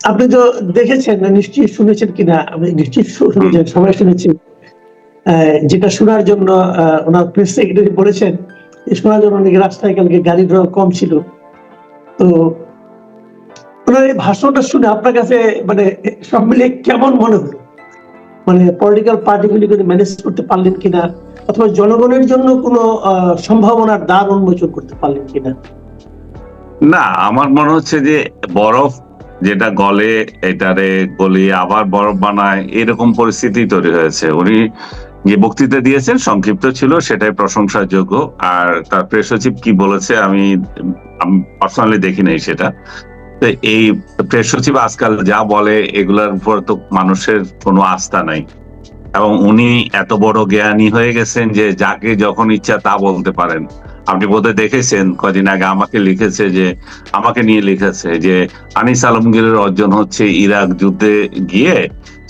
আপনি তো দেখেছেন নিশ্চয়ই শুনেছেন কিনা? আমি নিশ্চয়ই শুনেছেন সবাই শুনেছি। যেটা শোনার জন্য ওনার প্রেস সেক্রেটারি বলেছেন শোনার জন্য নাকি রাস্তায় কালকে কম ছিল। তো ওনার এই ভাষণটা শুনে আপনার কাছে মানে সব মিলিয়ে কেমন মনে হলো? মানে পলিটিক্যাল পার্টিগুলি করে ম্যানেজ করতে পারলেন কিনা? অথবা জনগণের জন্য কোনো সম্ভাবনার দ্বার উন্মোচন করতে পারলেন কিনা? না, আমার মনে হচ্ছে যে বরফ যেটা গলে, এটারে গলিয়ে আবার বরফ বানায়, এরকম পরিস্থিতি তৈরি হয়েছে। উনি যে বক্তৃতা দিয়েছেন, সংক্ষিপ্ত ছিল, সেটাই প্রশংসার যোগ্য আর তার প্রেস সচিব কি বলেছে, আমি আমি পার্সোনালি দেখি নাই সেটা। তো এই প্রেস সচিব আজকাল যা বলে, এগুলার উপর তো মানুষের কোনো আস্থা নাই। এবং উনি এত বড় জ্ঞানী হয়ে গেছেন যে যাকে যখন ইচ্ছা তা বলতে পারেন। আপনি বোধহয় দেখেছেন, কদিন আগে আমাকে লিখেছে যে, আমাকে নিয়ে লিখেছে যে, আনিস আলমগীরের অর্জন হচ্ছে ইরাক যুদ্ধে গিয়ে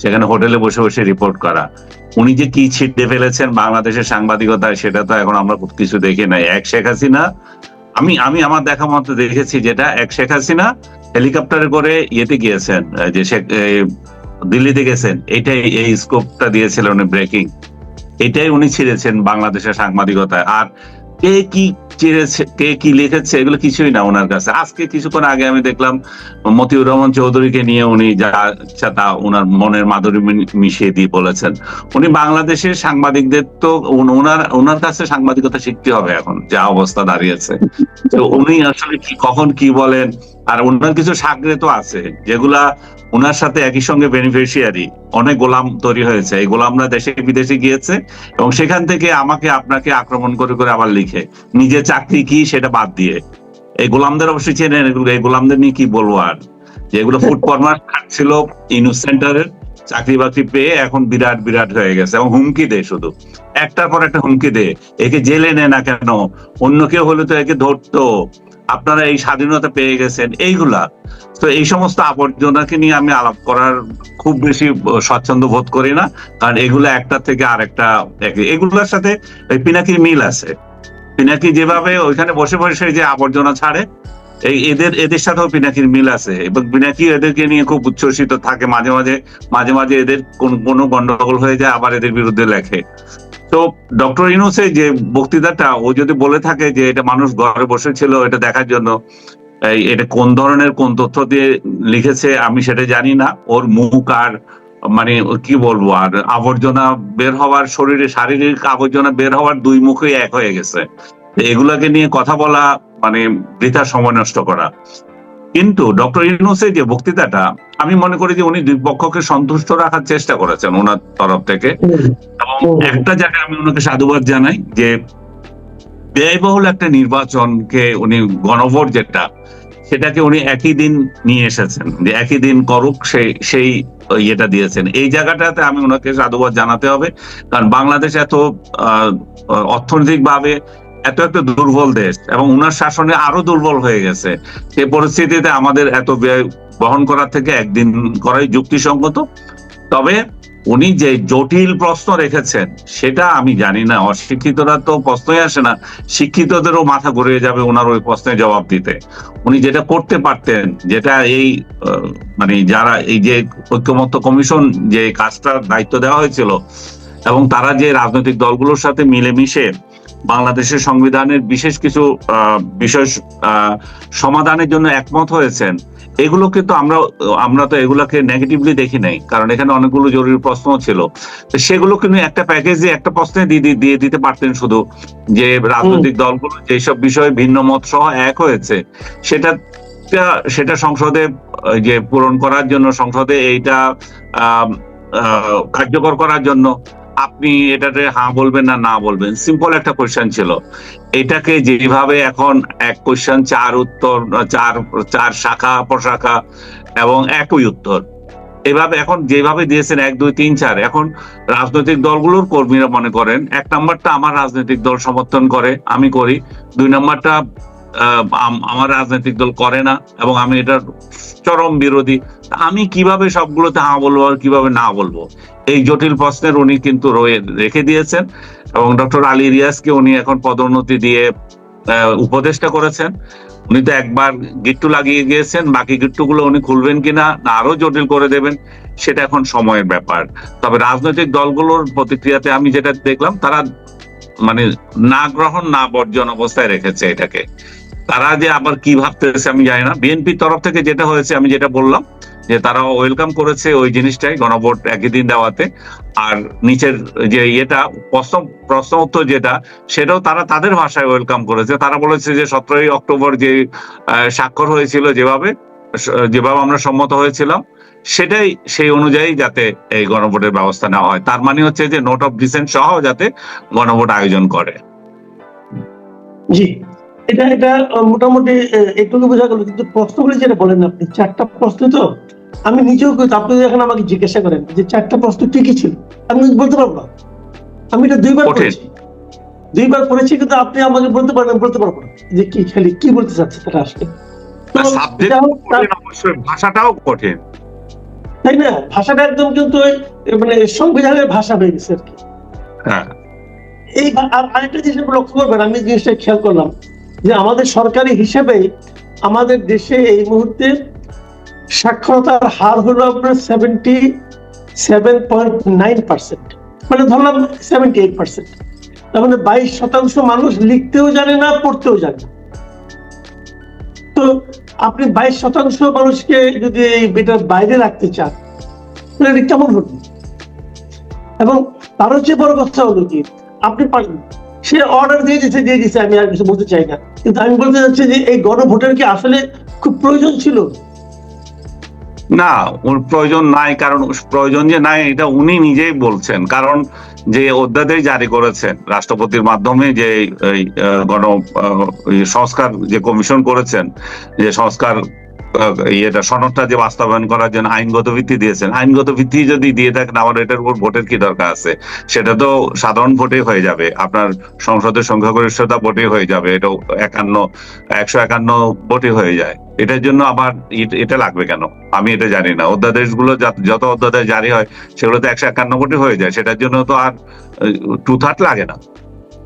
সেখানে হোটেলে বসে বসে রিপোর্ট করা। উনি যে কি ছিটতে ফেলেছেন বাংলাদেশের সাংবাদিকতায়, সেটা তো এখন আমরা খুব কিছু দেখি নাই। এক শেখ হাসিনা, আমি আমি আমার দেখা মতো দেখেছি যেটা, এক শেখ হাসিনা হেলিকপ্টারে করে ইয়েতে গিয়েছেন, যে শেখ দিল্লিতে গেছেন। এটাই এই স্কোপটা দিয়েছিলেন উনি ব্রেকিং এটাই উনি ছিঁড়েছেন বাংলাদেশের সাংবাদিকতায়। আর কে কি চেয়েছে কে কি লিখেছে, এগুলো কিছুই না ওনার কাছে। আজকে কিছুক্ষণ আগে আমি দেখলাম মতিউর রহমান চৌধুরীকে নিয়ে উনি যা তা ওনার মনের মাধুরী মিশিয়ে দিয়ে বলেছেন। উনি বাংলাদেশের সাংবাদিকদের তো ওনার ওনার কাছে সাংবাদিকতা শিখতে হবে এখন, যা অবস্থা দাঁড়িয়েছে। তো উনি আসলে কি, কখন কি বলেন আর ওনার কিছু সাগরে তো আছে, যেগুলা ওনার সাথে একই সঙ্গে বেনিফিশিয়ারি অনেক গোলাম তৈরি হয়েছে। এই গোলামরা দেশে বিদেশে গিয়েছে এবং সেখান থেকে আমাকে, আপনাকে আক্রমণ করে করে আবার লিখে, নিজের চাকরি কি সেটা বাদ দিয়ে। এই গোলামদের অবশ্যই চেনেন, এই গোলামদের নিয়ে কি বলব আর? যেগুলো ফুড ফরমার ছিল ইনুস সেন্টারের চাকরি বাকরি পেয়ে এখন বিরাট বিরাট হয়ে গেছে এবং হুমকি দেয় শুধু। একটার পর একটা হুমকি দেয়। একে জেলে নেয় না কেন? অন্য কেউ হলে তো একে ধরতো। আপনারা এই স্বাধীনতা পেয়ে গেছেন। এইগুলা। তো এই সমস্ত আবর্জনাকে নিয়ে আমি আলাপ করার খুব বেশি স্বচ্ছন্দ বোধ করি না। কারণ এগুলো একটা থেকে আরেকটা এক- এগুলোর সাথে পিনাকির মিল আছে। পিনাকি যেভাবে ওইখানে বসে বসে যে আবর্জনা ছাড়ে এই এদের এদের সাথেও পিনাকির মিল আছে। এবং পিনাকি এদেরকে নিয়ে খুব উচ্ছ্বসিত থাকে। মাঝে মাঝে মাঝে মাঝে এদের কোন, কোনো গন্ডগোল হয়ে যায়, আবার এদের বিরুদ্ধে লেখে। তো ডক্টর ইনুসে যে বক্তৃতাটা, ও যদি বলে থাকে যে এটা মানুষ ঘরে বসে ছিল, এটা দেখার জন্য এটা কোন ধরনের, কোন তথ্য দিয়ে লিখেছে, আমি সেটা জানি না। ওর মুখ আর মানে কি বলব, আর আবর্জনা বের হওয়ার শরীরে শারীরিক আবর্জনা বের হওয়ার দুই মুখই এক হয়ে গেছে। এগুলাকে নিয়ে কথা বলা মানে বৃথা সময় নষ্ট করা। কিন্তু ডক্টর ইউনুসের যে বক্তৃতাটা আমি মনে করি যে উনি দুই পক্ষকে সন্তুষ্ট রাখার চেষ্টা করেছেন ওনার তরফ থেকে। এবং একটা জায়গায় আমি ওনাকে সাধুবাদ জানাই যে ব্যয়বহুল একটা নির্বাচনকে উনি গণভোট যেটা সেটাকে উনি একই দিন নিয়ে এসেছেন। যে একই দিন করুক সেই সেই ইয়েটা দিয়েছেন। এই জায়গাটাতে আমি ওনাকে সাধুবাদ জানাতে হবে। কারণ বাংলাদেশ এত অর্থনৈতিক ভাবে এত একটা দুর্বল দেশ এবং উনার শাসনে আরও দুর্বল হয়ে গেছে। সেই পরিস্থিতিতে আমাদের এত ব্যয় বহন করার থেকে একদিন করাই যুক্তিসঙ্গত। তবে উনি যে জটিল প্রশ্ন রেখেছেন, সেটা আমি জানি না। অশিক্ষিতরা তো প্রশ্নই আসে না। শিক্ষিতদেরও মাথা ঘুরে যাবে ওনার ওই প্রশ্নের জবাব দিতে। উনি যেটা করতে পারতেন, যেটা এই মানে যারা এই যে ঐক্যমত্য কমিশন যে কাজটার দায়িত্ব দেওয়া হয়েছিল এবং তারা যে রাজনৈতিক দলগুলোর সাথে মিলেমিশে বাংলাদেশের সংবিধানের বিশেষ কিছু বিষয় সমাধানের জন্য একমত হয়েছেন। এগুলো কিন্তু আমরা আমরা তো এগুলাকে নেগেটিভলি দেখি নাই কারণ এখানে অনেকগুলো জরুরি প্রশ্ন ছিল। সেগুলো কিন্তু একটা প্যাকেজে একটা প্রশ্নে দিয়ে দিয়ে- দিতে পারতেন শুধু যে রাজনৈতিক দলগুলো যেসব বিষয়ে ভিন্ন মত সহ এক হয়েছে সেটা সেটা সংসদে যে পূরণ করার জন্য সংসদে এইটা কার্যকর করার জন্য আপনি এটাতে হ্যাঁ বলবেন না না বলবেন। সিম্পল একটা কোয়েশ্চেন ছিল। এটাকে যেভাবে এখন এক কোয়েশ্চেন চার উত্তর, চার চার শাখা, প্রশাখা এবং একই উত্তর। এভাবে এখন যেভাবে দিয়েছেন এক, দুই, তিন, চার, এখন রাজনৈতিক দলগুলোর কর্মীরা মনে করেন, এক নাম্বারটা আমার রাজনৈতিক দল সমর্থন করে, আমি করি। দুই নাম্বারটা আমার রাজনৈতিক দল করে না এবং আমি এটার চরম বিরোধী। আমি কীভাবে সবগুলোতে হ্যাঁ বলব আর কীভাবে না বলব? এই জটিল প্রশ্নের উনি কিন্তু রয়ে, রেখে দিয়েছেন এবং ডক্টর আলী রিয়াজকে উনি এখন পদোন্নতি দিয়ে উপদেষ্টা করেছেন। উনি তো একবার গিট্টু লাগিয়ে গিয়েছেন, বাকি গিট্টুগুলো উনি খুলবেন কিনা না আরও জটিল করে দেবেন, সেটা এখন সময়ের ব্যাপার। তবে রাজনৈতিক দলগুলোর প্রতিক্রিয়াতে আমি যেটা দেখলাম, তারা মানে না গ্রহণ, না বর্জন অবস্থায় রেখেছে এটাকে। তারা যে আবার কি ভাবতেছে আমি জানি না। বিএনপির তরফ থেকে যেটা হয়েছে, আমি যেটা বললাম, যে তারা ওয়েলকাম করেছে ওই জিনিসটাই গণভোট একই দিন দেওয়াতে। আর নিচের যে ইয়েটা, প্রশ্ন প্রশ্ন উত্তর যেটা, সেটাও তারা তাদের ভাষায় ওয়েলকাম করেছে। তারা বলেছে যে সতেরোই অক্টোবর যে স্বাক্ষর হয়েছিল যেভাবে যেভাবে আমরা সম্মত হয়েছিলাম, সেটাই, সেই অনুযায়ী যাতে এই গণভোটের ব্যবস্থা নেওয়া হয়। তার মানে হচ্ছে যে নোট অফ ডিসেন্ট সহ যাতে গণভোট আয়োজন করে। জি। এটা এটা মোটামুটি একটু বোঝা গেল কিন্তু প্রশ্নগুলি যেটা বলেন আপনি চারটা প্রশ্ন তো? আমি নিজেও আপনি এখন আমাকে জিজ্ঞাসা করেন যে চারটা প্রশ্ন কি কি ছিল আমি বলতে পারব না। আমি এটা দুইবার। পড়েছি দুইবার পড়েছি কিন্তু আপনি আমাকে বলতে পারেন আমি বলতে পারব না যে কি খালি কি বলতে চাচ্ছে তারা আসলে ভাষাটাও কঠিন। তাই না? ভাষাটা একদম কিন্তু মানে সংবিধানের ভাষা হয়ে গেছে আর কি। হ্যাঁ। এই আর আরেকটা জিনিস লক্ষ্য করবেন আমি জিনিসটা খেয়াল করলাম। যে আমাদের সরকারি হিসেবে আমাদের দেশে এই মুহূর্তে সাক্ষরতার হার হলো আপনার seventy seven point nine percent মানে ধরলাম সেভেন্টি এইট পার্সেন্ট তার মানে বাইশ শতাংশ মানুষ লিখতেও জানে না, পড়তেও জানে না। তো আপনি বাইশ শতাংশ মানুষকে যদি এই এটার বাইরে রাখতে চান, তাহলে এটা কেমন হবে এবং তারও চেয়ে বড় কথা হলো কি, আপনি পারেন সে অর্ডার দিয়ে দিচ্ছে দিয়ে দিচ্ছে আমি আর কিছু বলতে চাই না। কিন্তু আমি বলতে চাচ্ছি যে এই গণভোটের কি আসলে খুব প্রয়োজন ছিল? না, ওর প্রয়োজন নাই, কারণ প্রয়োজন যে নাই, এটা উনি নিজেই বলছেন। কারণ যে অধ্যাদেশ জারি করেছেন, রাষ্ট্রপতির মাধ্যমে যে গণ সংস্কার যে কমিশন করেছেন, যে সংস্কার ইয়েটা, সনদটা যে বাস্তবায়ন করার জন্য আইনগত ভিত্তি দিয়েছেন। আইনগত ভিত্তি যদি দিয়ে থাকেন আমার এটার উপর ভোটের কি দরকার আছে? সেটা তো সাধারণ ভোটে হয়ে যাবে। আপনার সংসদের সংখ্যাগরিষ্ঠতা ভোটে হয়ে যাবে। এটা একান্ন, একশো একান্ন ভোটে হয়ে যায়। এটার জন্য আবার এটা লাগবে কেন? আমি এটা জানি না। অধ্যাদেশগুলো যত অধ্যাদেশ জারি হয়, সেগুলো তো একশো একান্ন কোটি হয়ে যায়। সেটার জন্য তো আর টু থার্ড লাগে না।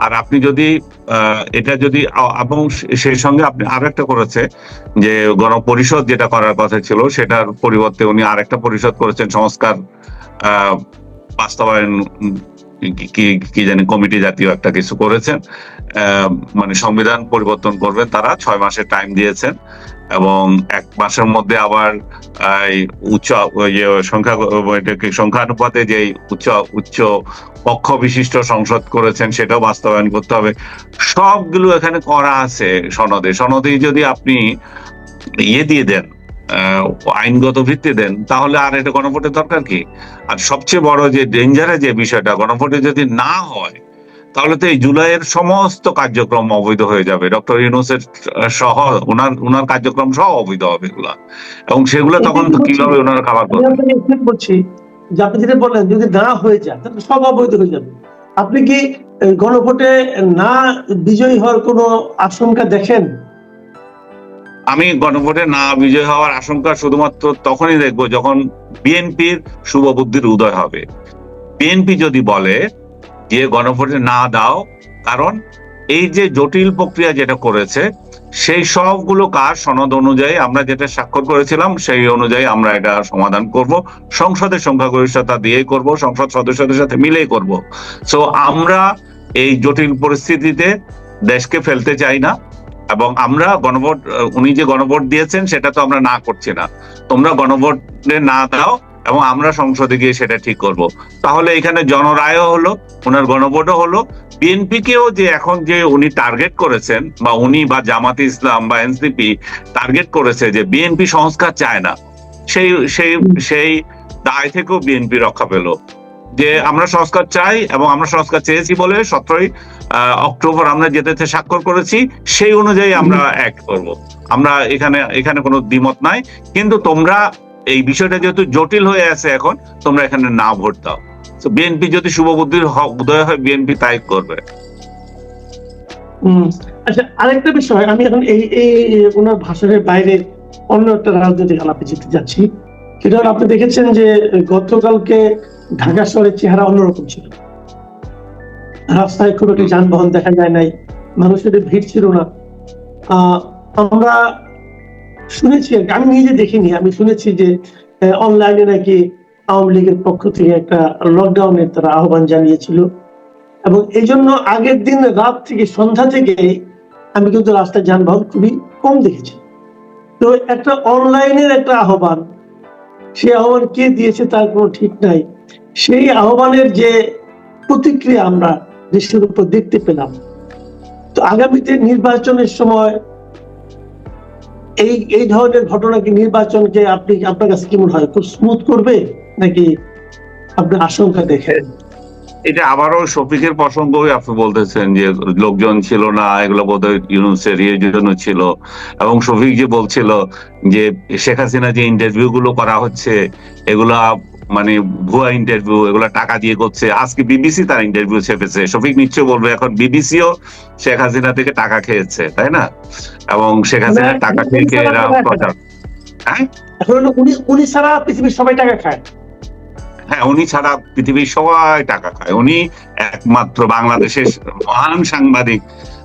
আর আপনি যদি এটা যদি, এবং সেই সঙ্গে আপনি আর একটা করেছে, যে গণপরিষদ যেটা করার কথা ছিল, সেটার পরিবর্তে উনি আরেকটা পরিষদ করেছেন, সংস্কার বাস্তবায়ন কি- কি জানি, কমিটি জাতীয় একটা কিছু করেছেন। মানে সংবিধান পরিবর্তন করবেন তারা ছয় মাসের টাইম দিয়েছেন এবং এক মাসের মধ্যে আবার উচ্চ সংখ্যা সংখ্যানুপাতে যে উচ্চ উচ্চ পক্ষ বিশিষ্ট সংসদ করেছেন, সেটাও বাস্তবায়ন করতে হবে। সবগুলো এখানে করা আছে সনদে। সনদেই যদি আপনি ইয়ে দিয়ে দেন আইনগত ভিত্তি দেন, তাহলে আর এটা গণভোটের দরকার কি? আর সবচেয়ে বড় যে ডেঞ্জারে যে বিষয়টা, গণভোটে যদি না হয় তাহলে তো এই জুলাইয়ের সমস্ত কার্যক্রম অবৈধ হয়ে যাবে। ডক্টর ইউনুসের সহ ওনার ওনার কার্যক্রম সহ অবৈধ হবে এগুলা। এবং সেগুলো তখন কীভাবে ওনারা খাবার করবে? বলছি যে আপনি যেটা বললেন যদি না হয়ে যায় তাহলে সব অবৈধ হয়ে যাবে। আপনি কি গণভোটে না বিজয়ী হওয়ার কোনো আশঙ্কা দেখেন? আমি গণভোটে না বিজয় হওয়ার আশঙ্কা শুধুমাত্র তখনই দেখব যখন বিএনপির শুভ বুদ্ধির উদয় হবে। বিএনপি যদি বলে যে গণভোটে না দাও, কারণ এই যে জটিল প্রক্রিয়া যেটা করেছে, সেই সবগুলো কাজ সনদ অনুযায়ী আমরা যেটা স্বাক্ষর করেছিলাম, সেই অনুযায়ী আমরা এটা সমাধান করব। সংসদের সংখ্যাগরিষ্ঠতা দিয়েই করব, সংসদ সদস্যদের সাথে মিলেই করব। সো আমরা এই জটিল পরিস্থিতিতে দেশকে ফেলতে চাই না, এবং আমরা গণভোট, উনি যে গণভোট দিয়েছেন, সেটা তো আমরা না করছি না। তোমরা গণভোটে না দাও এবং আমরা সংসদে গিয়ে সেটা ঠিক করব। তাহলে এখানে জনরায়ও হলো ওনার গণভোটও হলো। বিএনপি কেও যে এখন যে উনি টার্গেট করেছেন বা উনি বা জামাতে ইসলাম বা এনসিপি টার্গেট করেছে যে বিএনপি সংস্কার চায় না সেই সেই সেই দায় থেকেও বিএনপি রক্ষা পেল। যে আমরা সংস্কার চাই এবং আমরা সংস্কার চেয়েছি বলে সতেরোই অক্টোবর আমরা যেটাতে স্বাক্ষর করেছি সেই অনুযায়ী আমরা এক করব। আমরা এখানে এখানে কোনো দ্বিমত নাই। কিন্তু তোমরা এই বিষয়টা যেহেতু জটিল হয়ে আছে এখন, তোমরা এখানে না ভোট দাও। বিএনপি যদি শুভবুদ্ধির উদয় হয় বিএনপি তাই করবে। আচ্ছা আরেকটা বিষয়, আমি এখন এই এই ওনার ভাষণের বাইরে অন্য একটা রাজনৈতিক আলাপে যেতে যাচ্ছি। সেটা আপনি দেখেছেন যে গতকালকে ঢাকা শহরের চেহারা অন্যরকম ছিল। রাস্তায় খুব যানবাহন দেখা যায় নাই, মানুষের ভিড় ছিল না। আমরা শুনেছি আর আমি নিজে দেখিনি, আমি শুনেছি যে অনলাইনে নাকি আওয়ামী লীগের পক্ষ থেকে একটা লকডাউনের তারা আহ্বান জানিয়েছিল। এবং এই জন্য আগের দিন রাত থেকে সন্ধ্যা থেকে আমি কিন্তু রাস্তায় যানবাহন খুবই কম দেখেছি। তো একটা অনলাইনের একটা আহ্বান, সেই আহ্বান কে দিয়েছে তার কোনো ঠিক নাই। সেই আহ্বানের যে প্রতিক্রিয়া আমরা দেশের উপর দেখতে পেলাম। তো আগামীতে নির্বাচনের সময় এই এই ধরনের ঘটনা কি নির্বাচনকে আপনি, আপনার কাছে কি মনে হয় খুব স্মুথ করবে? নাকি আপনি আশঙ্কা দেখেন? এটা আবারও শফিকের প্রসঙ্গ আপনি বলতেছেন যে লোকজন ছিল না, এগুলো বোধহয় ইউনুসের ইয়ের জন্য ছিল। এবং শফিক যে বলছিল যে শেখ হাসিনা যে ইন্টারভিউ গুলো করা হচ্ছে, এগুলা মানে ভুয়া ইন্টারভিউ এগুলা টাকা দিয়ে করছে। আজকে বিবিসি তার ইন্টারভিউ ছেপেছে। শফিক নিশ্চয় বলবে এখন বিবিসিও শেখ হাসিনা থেকে টাকা খেয়েছে তাই না? এবং শেখ হাসিনার টাকা খেয়ে খেয়ে এরা প্রচার হ্যাঁ? উনি উনি ছাড়া পৃথিবীর সবাই টাকা খায় হ্যাঁ উনি ছাড়া পৃথিবীর সবাই টাকা খায়। উনি একমাত্র বাংলাদেশের মহান সাংবাদিক।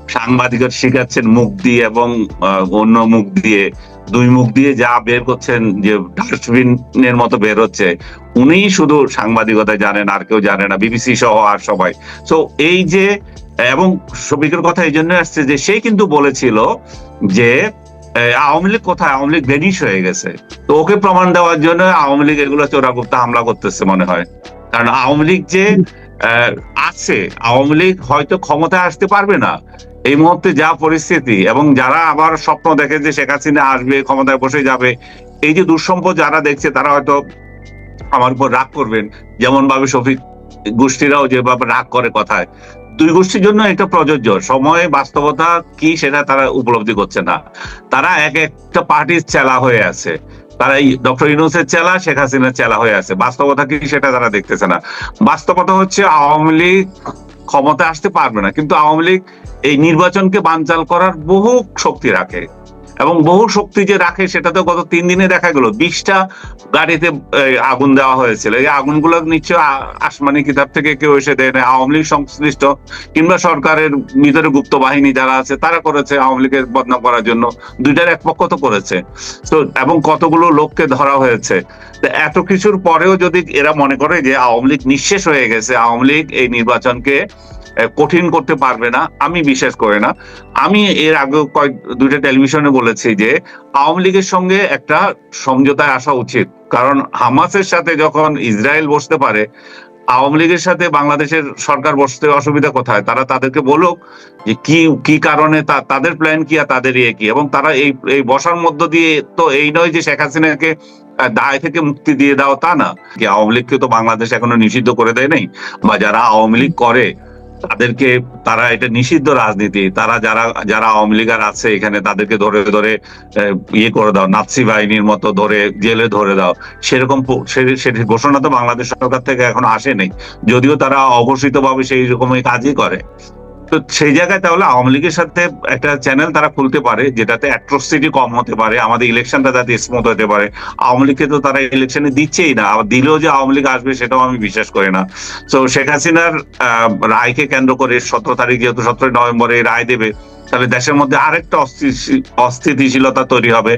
সাংবাদিকের শিখাচ্ছেন মুখ দিয়ে এবং অন্য মুখ দিয়ে। দুই মুখ দিয়ে যা বের করছেন, যে ডাস্টবিনের মতো বের হচ্ছে উনি শুধু সাংবাদিকতা জানেন, আর কেউ জানে না, বিবিসি সহ আর সবাই। তো এই যে, এবং শফিকের কথা এই জন্য আসছে যে, সে কিন্তু বলেছিল যে আওয়ামী লীগ কোথায়? আওয়ামী লীগ ভেনিশ হয়ে গেছে। তো ওকে প্রমাণ দেওয়ার জন্য আওয়ামী লীগ এগুলো চোরা করতে হামলা করতেছে মনে হয়। কারণ আওয়ামী লীগ যে আছে। আওয়ামী লীগ হয়তো ক্ষমতায় আসতে পারবে না। এই মুহূর্তে যা পরিস্থিতি এবং যারা আবার স্বপ্ন দেখে যে শেখ হাসিনা আসবে, ক্ষমতায় বসে যাবে, এই যে দুঃসম্পদ যারা দেখছে, তারা হয়তো আমার উপর রাগ করবেন। যেমন ভাবে শফিক গোষ্ঠীরাও যেভাবে রাগ করে কথায়। দুই গোষ্ঠীর জন্য এটা প্রযোজ্য। সময়ে, বাস্তবতা কি সেটা তারা উপলব্ধি করছে না। তারা এক একটা পার্টির চেলা হয়ে আছে। তারা ডক্টর ইউনুসের চেলা, শেখ হাসিনার চেলা হয়ে আছে। বাস্তবতা কি সেটা তারা দেখতেছে না। বাস্তবতা হচ্ছে আওয়ামী লীগ ক্ষমতা আসতে পারবে না। কিন্তু আওয়ামী লীগ এই নির্বাচনকে বানচাল করার বহু শক্তি রাখে। এবং বহু শক্তি যে রাখে সেটা তো গত তিন দিনে দেখা গেল, বিশটা গাড়িতে আগুন দেওয়া হয়েছিল। এই আগুনগুলো নিশ্চয় আসমানি কিতাব থেকে কেউ এসে দেয় না আওয়ামী লীগ সংশ্লিষ্ট কিংবা সরকারের ভিতরে গুপ্ত বাহিনী যারা আছে, তারা করেছে আওয়ামী লীগের বদনাম করার জন্য। দুইটার এক পক্ষ তো করেছে। তো, এবং কতগুলো লোককে ধরা হয়েছে। এত কিছুর পরেও যদি এরা মনে করে যে আওয়ামী লীগ নিঃশেষ হয়ে গেছে, আওয়ামী লীগ এই নির্বাচনকে কঠিন করতে পারবে না, আমি বিশ্বাস করি না। আমি এর আগে কয়েক, দুইটা টেলিভিশনে বলেছি যে, আওয়ামী লীগের সঙ্গে একটা সমঝোতায় আসা উচিত। কারণ হামাসের সাথে যখন ইসরায়েল বসতে পারে, আওয়ামী লীগের সাথে বাংলাদেশের সরকার বসতে অসুবিধা কোথায়? তারা তাদেরকে বলুক যে, কি কি কারণে তা- তাদের প্ল্যান কি আর তাদের ইয়ে কি? এবং তারা এই এই বসার মধ্য দিয়ে তো এই নয় যে, শেখ হাসিনাকে দায় থেকে মুক্তি দিয়ে দাও তা না। কি আওয়ামী লীগকে তো বাংলাদেশ এখনও নিষিদ্ধ করে দেয় নাই? বা যারা আওয়ামী লীগ করে তাদেরকে তারা এটা নিষিদ্ধ রাজনীতি। তারা যারা যারা আওয়ামী লীগার আছে এখানে তাদেরকে ধরে ধরে ইয়ে করে দাও, নাৎসি বাহিনীর মতো ধরে, জেলে ধরে দাও। সেরকম সেটি ঘোষণা তো বাংলাদেশ সরকার থেকে এখন আসে আসেনি যদিও তারা অঘোষিত ভাবে সেই রকমই কাজই করে। তো সেই জায়গায় তাহলে আওয়ামী লীগের সাথে একটা চ্যানেল তারা খুলতে পারে, যেটাতে অ্যাট্রোসিটি কম হতে পারে, আমাদের ইলেকশনটা যাতে স্মুথ হতে পারে। আওয়ামী লীগকে তো তারা ইলেকশনে দিচ্ছেই না, আবার দিলেও যে আওয়ামী লীগ আসবে সেটাও আমি বিশ্বাস করি না। তো শেখ হাসিনার রায়কে কেন্দ্র করে সতেরো তারিখ, যেহেতু সতেরোই নভেম্বরে রায় দেবে তাহলে দেশের মধ্যে আরেকটা অস্থিতিশীলতা তৈরি হবে।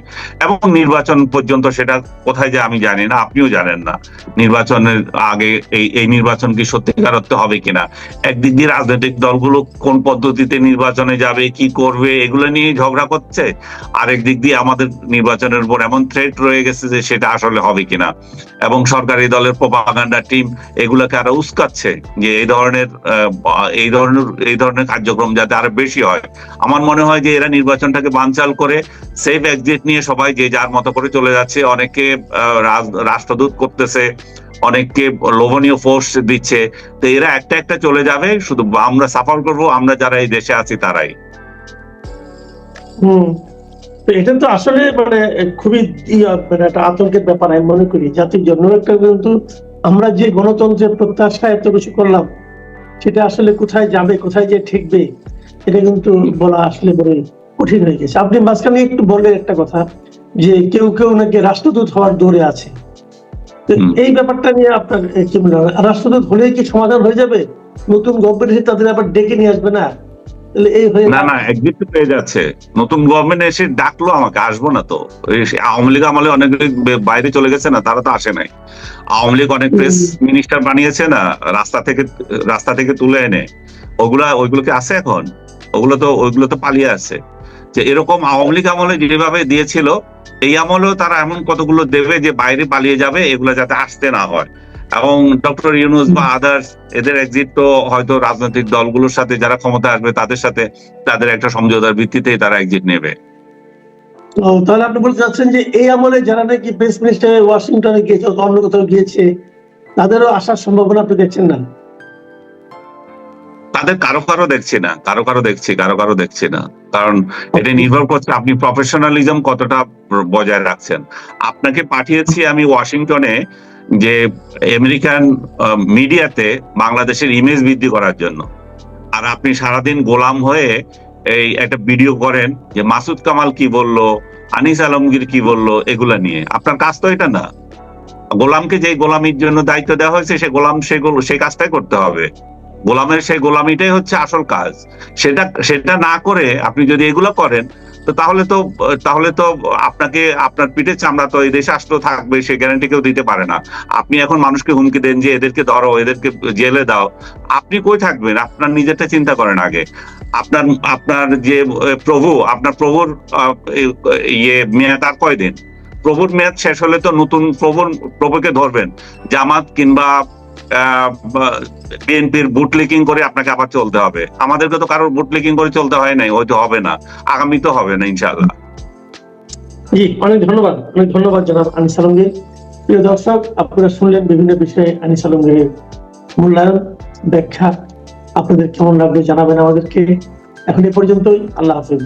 এবং নির্বাচন পর্যন্ত সেটা কোথায় যে আমি জানি না, আপনিও জানেন না। নির্বাচনের আগে এই এই নির্বাচন কি সত্যিকার অর্থে হবে কিনা? একদিক দিয়ে রাজনৈতিক দলগুলো কোন পদ্ধতিতে নির্বাচনে যাবে, কি করবে, এগুলো নিয়ে ঝগড়া করছে। আরেক দিক দিয়ে আমাদের নির্বাচনের উপর এমন থ্রেট রয়ে গেছে যে সেটা আসলে হবে কিনা। এবং সরকারি দলের প্রপাগান্ডা টিম এগুলোকে আরও উস্কাচ্ছে যে এই ধরনের এই ধরনের এই ধরনের কার্যক্রম যাতে আরও বেশি হয়। আমার মনে হয় যে এরা নির্বাচনটাকে বানচাল করে সেফ এক্সিট নিয়ে সবাই যে যার মতো করে চলে যাচ্ছে। অনেকে রাষ্ট্রদূত করতেছে, অনেককে লোভনীয় ফোর্স দিচ্ছে। তো এরা একটা একটা চলে যাবে, শুধু আমরা সাফার করব, আমরা যারা এই দেশে আছি তারাই। হম। এটা তো আসলে মানে খুবই মানে একটা আতঙ্কের ব্যাপার, আমি মনে করি। জাতির জন্য একটা কিন্তু আমরা যে গণতন্ত্রের প্রত্যাশা এত কিছু করলাম, সেটা আসলে কোথায় যাবে, কোথায় যে ঠেকবে এটা কিন্তু বলা আসলে বড় কঠিন হয়ে গেছে। আপনি মাঝখানে একটু বললেন একটা কথা যে কেউ কেউ নাকি রাষ্ট্রদূত হওয়ার দৌড়ে আছে। এই ব্যাপারটা নিয়ে আপনার কি মনে হয়? রাষ্ট্রদূত হলেই কি সমাধান হয়ে যাবে? নতুন গভর্নমেন্ট তাদের আবার ডেকে নিয়ে আসবে না? না না একদিক পেয়ে যাচ্ছে। নতুন গভর্নমেন্ট এসে ডাকলো আমাকে আসব না তো। আওয়ামী লীগ আমলে অনেক বাইরে চলে গেছে না তারা তো আসে নাই। আওয়ামী লীগ অনেক প্রেস মিনিস্টার বানিয়েছে না রাস্তা থেকে রাস্তা থেকে তুলে এনে। ওগুলা ওইগুলো কি আছে এখন? ওগুলো তো ওইগুলো তো পালিয়ে আছে। যে এরকম আওয়ামী লীগ আমলে যেভাবে দিয়েছিল, এই আমলেও তারা এমন কতগুলো দেবে যে বাইরে পালিয়ে যাবে, এগুলো যাতে আসতে না হয়। এবং ডক্টর ইউনুস বা আদার্স এদের এক্সিট তো হয়তো রাজনৈতিক দলগুলোর সাথে যারা ক্ষমতা আসবে, তাদের সাথে তাদের একটা সমঝোতার ভিত্তিতেই তারা এক্সিট নেবে। তাহলে আপনি বলতে চাচ্ছেন যে এই আমলে যারা নাকি প্রেস মিনিস্টার ওয়াশিংটনে গিয়েছে, অন্য কোথাও গিয়েছে, তাদেরও আসার সম্ভাবনা আপনি দেখছেন না? তাদের কারও কারও দেখছি না, কারও কারও দেখছি, কারও কারও দেখছি না। কারণ এটা নির্ভর করছে আপনি প্রফেশনালিজম কতটা বজায় রাখছেন। আপনাকে পাঠিয়েছি আমি ওয়াশিংটনে যে আমেরিকান মিডিয়াতে বাংলাদেশের ইমেজ বৃদ্ধি করার জন্য। আর আপনি সারাদিন গোলাম হয়ে এই একটা ভিডিও করেন যে মাসুদ কামাল কি বলল, আনিস আলমগীর কি বলল, এগুলা নিয়ে। আপনার কাজ তো এটা না। গোলামকে যে গোলামির জন্য দায়িত্ব দেওয়া হয়েছে, সে গোলাম সেগুলো সেই কাজটাই করতে হবে। গোলামের সেই গোলামিটাই হচ্ছে আসল কাজ। সেটা সেটা না করে আপনি যদি এগুলো করেন, তো তাহলে তো তাহলে তো আপনাকে, আপনার পিঠে চামড়া তো এই দেশে আসলেও থাকবে, সে গ্যারান্টি কেউ দিতে পারে না। আপনি এখন মানুষকে হুমকি দেন যে এদেরকে ধরো, এদেরকে জেলে দাও। আপনি কই থাকবেন? আপনার নিজেরটা চিন্তা করেন আগে। আপনার আপনার যে প্রভু, আপনার প্রভুর ইয়ে মেয়াদ আর কয়দিন? প্রভুর মেয়াদ শেষ হলে তো নতুন প্রভুর, প্রভুকে ধরবেন। জামাত কিংবা বিএনপির বুট লিকিং করে আপনাকে আবার চলতে হবে। আমাদেরকে তো কারোর বুট লিকিং করে চলতে হয় নাই, হয়তো হবে না। আগামী তো হবে না ইনশাল্লাহ জি, অনেক ধন্যবাদ অনেক ধন্যবাদ জনাব আনিস আলমগীর। প্রিয় দর্শক, আপনারা শুনলেন বিভিন্ন বিষয়ে আনিস আলমগীরের মূল্যায়ন, ব্যাখ্যা। আপনাদের কেমন লাগবে জানাবেন আমাদেরকে। এখন এ পর্যন্তই, আল্লাহ হাফিজ।